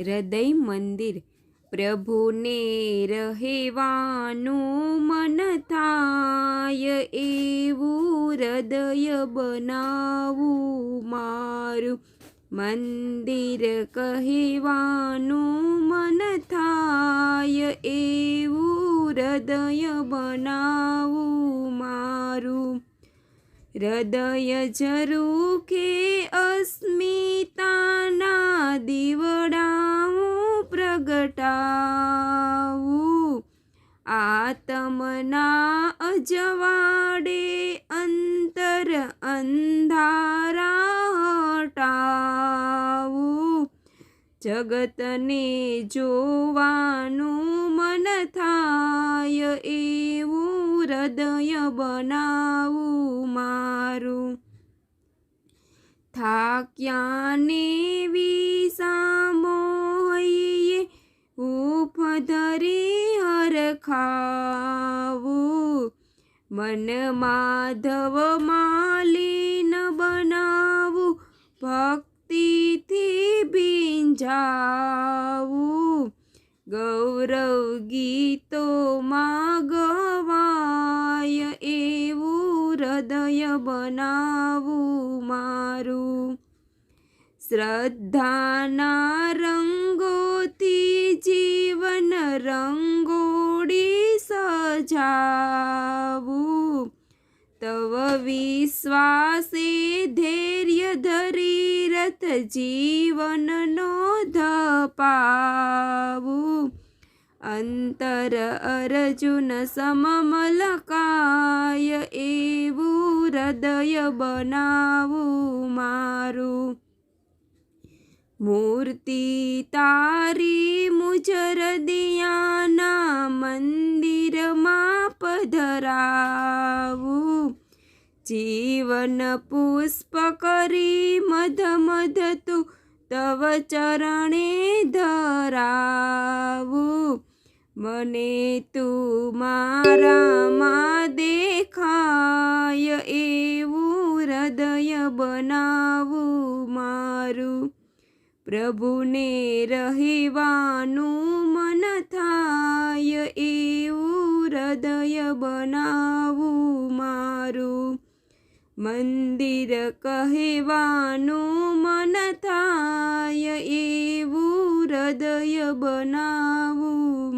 હૃદય મંદિર પ્રભુને રહેવાનું મન થાય એવું હૃદય બનાવું મારું મંદિર કહેવાનું મન થાય એવું હૃદય બનાવું મારું હૃદય જરૂ કે પ્રગટાવું આત્મના અજવાડે અંતર અંધારા હટાવું. જગતને જોવાનું મન થાય એવું હૃદય બનાવું મારું. થાક્યાને વિસામોહીએ હરખાવું મન માધવ માલીન બનાવું. ભક્તિથી ભીંજાવું. ગૌરવ ગીતોમાં ગવાય એવું હૃદય બનાવું મારું. શ્રદ્ધાના રંગોથી જીવન રંગોળી સજાવું તવ વિશ્વાસે ધૈર્ય ધરી રથ જીવનનો ધપાવું. અંતર અર્જુન સમમલકાય એવું હૃદય બનાવું મારું. મૂર્તિ તારી મુજર દિયાના પધરાવું જીવન પુષ્પ કરી મધ મધ તું તવ ચરણે ધરાવું. મને તું મારામાં દેખાય એવું હૃદય બનાવું મારું. પ્રભુને રહેવાનું મન થાય એવું હૃદય બનાવું મારું. મંદિર કહેવાનું મન થાય એવું હૃદય બનાવું